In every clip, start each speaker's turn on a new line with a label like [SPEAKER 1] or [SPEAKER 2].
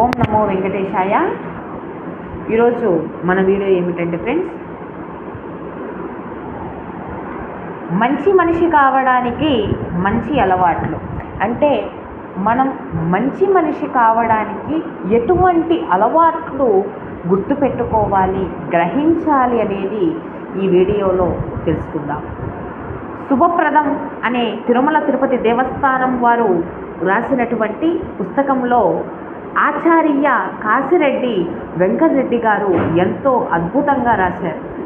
[SPEAKER 1] ఓం నమో వెంకటేశాయ. ఈరోజు మన వీడియో ఏమిటంటే ఫ్రెండ్స్ మంచి మనిషి కావడానికి మంచి అలవాట్లు. అంటే మనం మంచి మనిషి కావడానికి ఎటువంటి అలవాట్లు గుర్తుపెట్టుకోవాలి గ్రహించాలి అనేది ఈ వీడియోలో తెలుసుకుందాం. శుభప్రదం అనే తిరుమల తిరుపతి దేవస్థానం వారు రాసినటువంటి పుస్తకంలో ఆచార్య కాశిరెడ్డి వెంకటరెడ్డి గారు ఎంతో అద్భుతంగా రాశారు.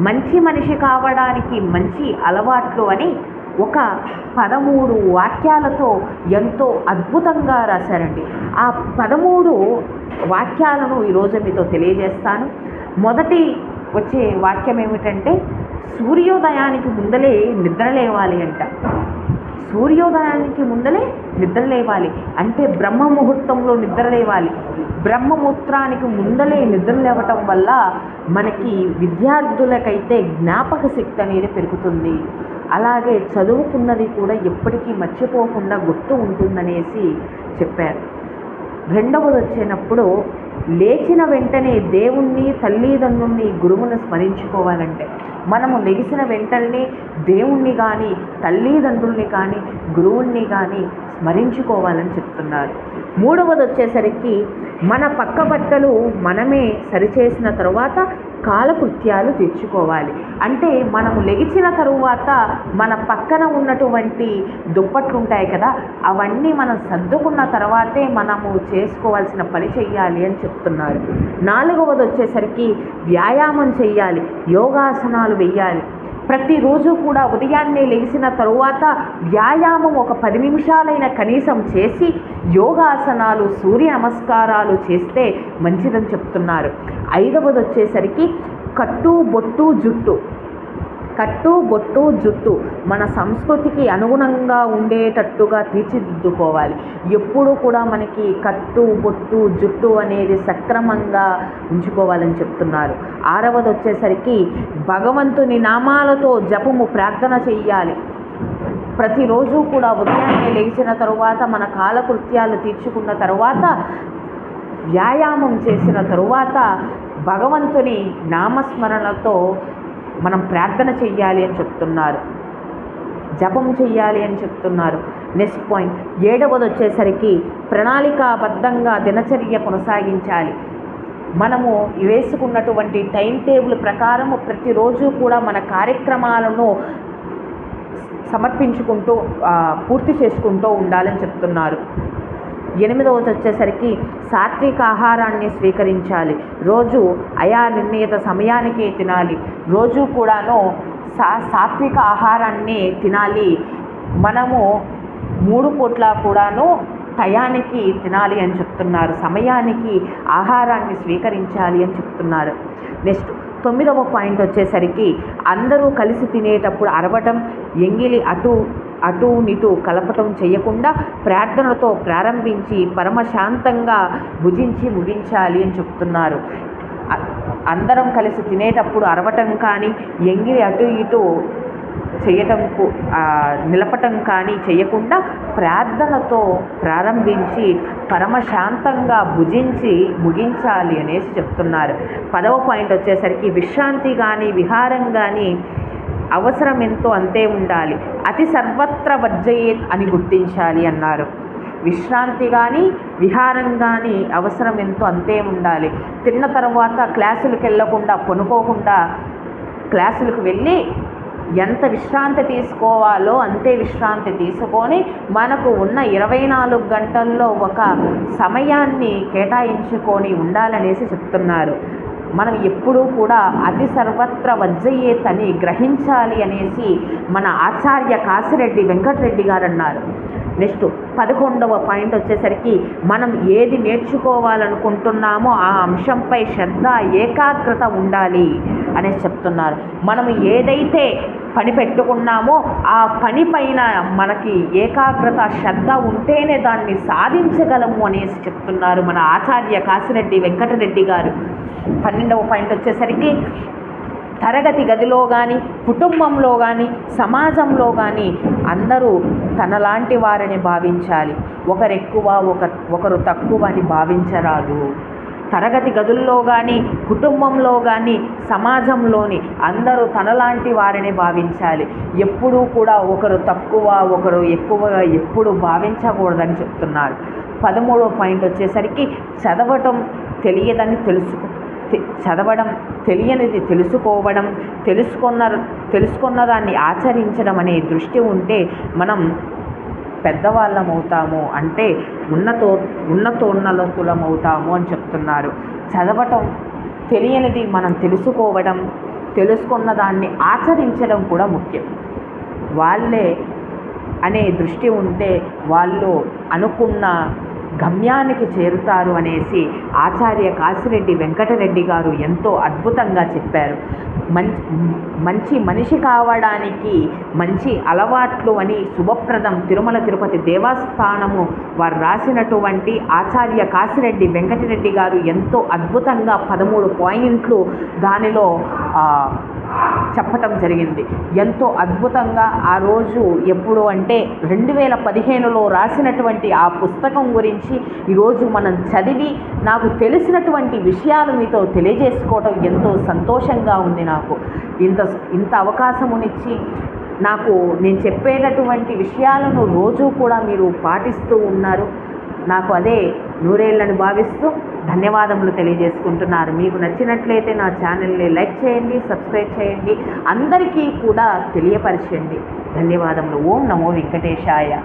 [SPEAKER 1] మంచి మనిషి కావడానికి మంచి అలవాట్లు అని ఒక పదమూడు వాక్యాలతో ఎంతో అద్భుతంగా రాశారండి. ఆ పదమూడు వాక్యాలను ఈరోజు మీతో తెలియజేస్తాను. మొదటి వచ్చే వాక్యం ఏమిటంటే సూర్యోదయానికి ముందలే నిద్ర లేవాలి అంట. సూర్యోదయానికి ముందలే నిద్ర లేవాలి. అంటే బ్రహ్మ ముహూర్తంలో నిద్ర లేవాలి. బ్రహ్మమూత్రానికి ముందలే నిద్ర లేవటం వల్ల మనకి విద్యార్థులకైతే జ్ఞాపక శక్తి అనేది పెరుగుతుంది. అలాగే చదువుకున్నది కూడా ఎప్పటికీ మర్చిపోకుండా గుర్తు ఉంటుందనేసి చెప్పారు. రెండవది వచ్చినప్పుడు లేచిన వెంటనే దేవుణ్ణి తల్లిదండ్రుల్ని గురువుని స్మరించుకోవాలంటే మనము లెగిసిన వెంటనే దేవుణ్ణి కానీ తల్లిదండ్రుల్ని కానీ గురువుల్ని కానీ స్మరించుకోవాలని చెప్తున్నారు. మూడవది వచ్చేసరికి మన పక్క బట్టలు మనమే సరిచేసిన తరువాత కాలకృత్యాలు తెచ్చుకోవాలి అంటే మనము లెగిచిన తరువాత మన పక్కన ఉన్నటువంటి దుప్పట్లు ఉంటాయి కదా అవన్నీ మనం సర్దుకున్న తర్వాతే మనము చేసుకోవాల్సిన పని చెయ్యాలి అని చెప్తున్నారు. నాలుగవది వచ్చేసరికి వ్యాయామం చేయాలి యోగాసనాలు వెయ్యాలి. ప్రతిరోజు కూడా ఉదయాన్నే లేచిన తరువాత వ్యాయామం ఒక పది నిమిషాలైన కనీసం చేసి యోగాసనాలు సూర్య నమస్కారాలు చేస్తే మంచిదని చెప్తున్నారు. ఐదవది వచ్చేసరికి కట్టు బొట్టు జుట్టు. కట్టు బొట్టు జుట్టు మన సంస్కృతికి అనుగుణంగా ఉండేటట్టుగా తీర్చిదిద్దుకోవాలి. ఎప్పుడూ కూడా మనకి కట్టు బొట్టు జుట్టు అనేది సక్రమంగా ఉంచుకోవాలని చెప్తున్నారు. ఆరవది వచ్చేసరికి భగవంతుని నామాలతో జపము ప్రార్థన చెయ్యాలి ప్రతిరోజు కూడా ఉదయాన్నే లేచిన తరువాత మన కాలకృత్యాలు తీర్చుకున్న తరువాత వ్యాయామం చేసిన తరువాత భగవంతుని నామస్మరణతో మనం ప్రార్థన చెయ్యాలి అని చెప్తున్నారు. జపం చెయ్యాలి అని చెప్తున్నారు. నెక్స్ట్ పాయింట్ ఏడవది వచ్చేసరికి ప్రణాళికాబద్ధంగా దినచర్య కొనసాగించాలి. మనము వేసుకున్నటువంటి టైం టేబుల్ ప్రకారము ప్రతిరోజు కూడా మన కార్యక్రమాలను సమర్పించుకుంటూ పూర్తి చేసుకుంటూ ఉండాలని చెప్తున్నారు. ఎనిమిదవది వచ్చేసరికి సాత్విక ఆహారాన్ని స్వీకరించాలి. రోజు అయా నిర్ణీత సమయానికే తినాలి. రోజు కూడాను సా సాత్విక ఆహారాన్ని తినాలి. మనము మూడు పూట్ల కూడాను టయానికి తినాలి అని చెప్తున్నారు. సమయానికి ఆహారాన్ని స్వీకరించాలి అని చెప్తున్నారు. నెక్స్ట్ తొమ్మిదవ పాయింట్ వచ్చేసరికి అందరూ కలిసి తినేటప్పుడు అరవటం ఎంగిలి అటు అటు నిటు కలపటం చేయకుండా ప్రార్థనతో ప్రారంభించి పరమశాంతంగా భుజించి ముగించాలి అని చెప్తున్నారు. అ- అందరం కలిసి తినేటప్పుడు అరవటం కానీ ఎంగిరి అటు ఇటు చేయటం నిలపటం కానీ చేయకుండా ప్రార్థనతో ప్రారంభించి పరమశాంతంగా భుజించి ముగించాలి అనేసి చెప్తున్నారు. పదవ పాయింట్ వచ్చేసరికి విశ్రాంతి కానీ విహారం కానీ అవసరం ఎంతో అంతే ఉండాలి. అతి సర్వత్ర వర్జయేత్ అని గుర్తించాలి అన్నారు. విశ్రాంతి కానీ విహారం కానీ అవసరం ఎంతో అంతే ఉండాలి. తిన్న తర్వాత క్లాసులకు వెళ్ళకుండా కొనుక్కోకుండా క్లాసులకు వెళ్ళి ఎంత విశ్రాంతి తీసుకోవాలో అంతే విశ్రాంతి తీసుకొని మనకు ఉన్న ఇరవై నాలుగు గంటల్లో ఒక సమయాన్ని కేటాయించుకొని ఉండాలనేసి చెప్తున్నారు. మనం ఎప్పుడూ కూడా అతి సర్వత్ర వజ్జయ్యేతని గ్రహించాలి అనేసి మన ఆచార్య కాసిరెడ్డి వెంకటరెడ్డి గారు అన్నారు నెక్స్ట్ పదకొండవ పాయింట్ వచ్చేసరికి మనం ఏది నేర్చుకోవాలనుకుంటున్నామో ఆ అంశంపై శ్రద్ధ ఏకాగ్రత ఉండాలి అనేసి చెప్తున్నారు. మనం ఏదైతే పని పెట్టుకున్నామో ఆ పని పైన మనకి ఏకాగ్రత శ్రద్ధ ఉంటేనే దాన్ని సాధించగలము అనేసి చెప్తున్నారు మన ఆచార్య కాసిరెడ్డి వెంకటరెడ్డి గారు. పన్నెండవ పాయింట్ వచ్చేసరికి తరగతి గదిలో కానీ కుటుంబంలో కానీ సమాజంలో కానీ అందరూ తనలాంటి వారిని భావించాలి. ఒకరు ఎక్కువ ఒక ఒకరు తక్కువ అని భావించరాదు. తరగతి గదుల్లో కానీ కుటుంబంలో కానీ సమాజంలోని అందరూ తనలాంటి వారిని భావించాలి. ఎప్పుడూ కూడా ఒకరు తక్కువ ఒకరు ఎక్కువగా ఎప్పుడు భావించకూడదని చెప్తున్నారు. పదమూడో పాయింట్ వచ్చేసరికి చదవటం తెలియదని తెలుసుకో చదవడం తెలియనిది తెలుసుకోవడం తెలుసుకున్న తెలుసుకున్న దాన్ని ఆచరించడం అనే దృష్టి ఉంటే మనం పెద్దవాళ్ళం అవుతాము అంటే ఉన్నతో ఉన్నతోన్నతులం అవుతాము అని చెప్తున్నారు. చదవటం తెలియనిది మనం తెలుసుకోవడం తెలుసుకున్న దాన్ని ఆచరించడం కూడా ముఖ్యం. వాళ్ళే అనే దృష్టి ఉంటే వాళ్ళు అనుకున్న గమ్యానికి చేరుతారు అనేసి ఆచార్య కాశిరెడ్డి వెంకటరెడ్డి గారు ఎంతో అద్భుతంగా చెప్పారు. మంచి మంచి మనిషి కావడానికి మంచి అలవాట్లు అని శుభప్రదం తిరుమల తిరుపతి దేవస్థానము వారు రాసినటువంటి ఆచార్య కాశిరెడ్డి వెంకటరెడ్డి గారు ఎంతో అద్భుతంగా పదమూడు పాయింట్లు దానిలో చెప్పటం జరిగింది. ఎంతో అద్భుతంగా ఆ రోజు ఎప్పుడు అంటే రెండు వేల పదిహేనులో రాసినటువంటి ఆ పుస్తకం గురించి ఈరోజు మనం చదివి నాకు తెలిసినటువంటి విషయాలు మీతో తెలియజేసుకోవడం ఎంతో సంతోషంగా ఉంది నాకు. ఇంత ఇంత అవకాశమునిచ్చి నాకు నేను చెప్పేటటువంటి విషయాలను రోజు కూడా మీరు పాటిస్తూ ఉన్నారు. నాకు అదే నూరేళ్ళని భావిస్తూ ధన్యవాదములు తెలియజేసుకుంటున్నారు. మీకు నచ్చినట్లయితే నా ఛానల్ని లైక్ చేయండి సబ్స్క్రైబ్ చేయండి. అందరికీ కూడా తెలియపరచండి. ధన్యవాదములు. ఓం నమో వెంకటేశాయ.